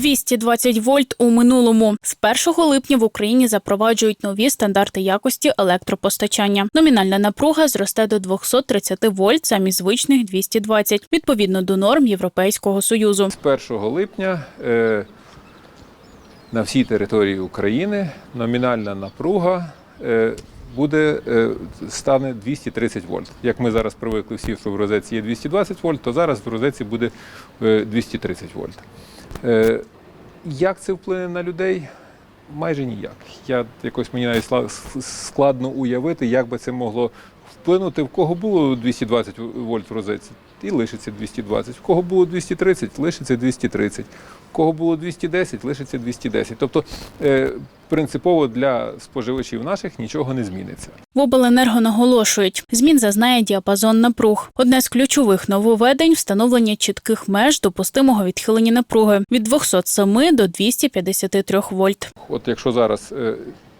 220 вольт у минулому. З 1 липня в Україні запроваджують нові стандарти якості електропостачання. Номінальна напруга зросте до 230 вольт замість звичних 220, відповідно до норм Європейського союзу. З 1 липня е, на всій території України номінальна напруга е, буде, е, стане 230 вольт. Як ми зараз привикли всі, що в розетці є 220 вольт, то зараз в розетці буде е, 230 вольт. Як це вплине на людей? Майже ніяк. Я якось мені навіть складно уявити, як би це могло вплинути. В кого було 220 вольт в розетці, і лишиться 220. В кого було 230, лишиться 230. В кого було 210, лишиться 210. Тобто е, принципово для споживачів наших нічого не зміниться. В обленерго наголошують, змін зазнає діапазон напруг. Одне з ключових нововведень – встановлення чітких меж допустимого відхилення напруги від 207 до 253 вольт. От якщо зараз е,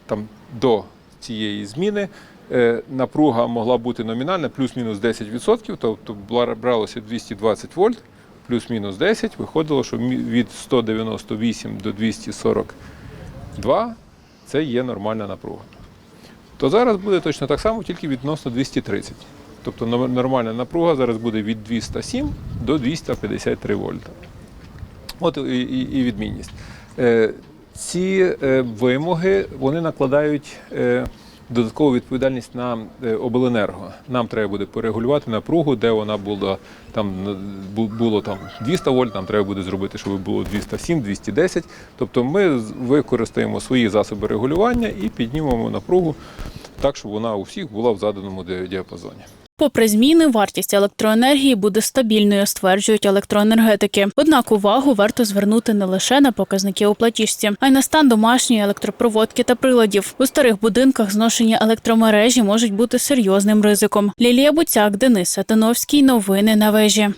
там до цієї зміни е, напруга могла бути номінальна плюс-мінус 10%, тобто бралося 220 вольт, плюс-мінус 10, виходило, що від 198 до 242 це є нормальна напруга. То зараз буде точно так само, тільки відносно 230. Тобто нормальна напруга зараз буде від 207 до 253 вольта. От і, і, і відмінність. Е, ці е, вимоги вони накладають е, додаткову відповідальність на е, обленерго. Нам треба буде порегулювати напругу, де вона була там було там 200 вольт, нам треба буде зробити, щоб було 207, 210. Тобто ми використаємо свої засоби регулювання і піднімемо напругу так, щоб вона у всіх була в заданому ді- діапазоні. Попри зміни, вартість електроенергії буде стабільною, стверджують електроенергетики. Однак увагу варто звернути не лише на показники у платіжці, а й на стан домашньої електропроводки та приладів. У старих будинках зношення електромережі можуть бути серйозним ризиком. Лілія Буцяк, Денис Сатиновський. Новини на вежі.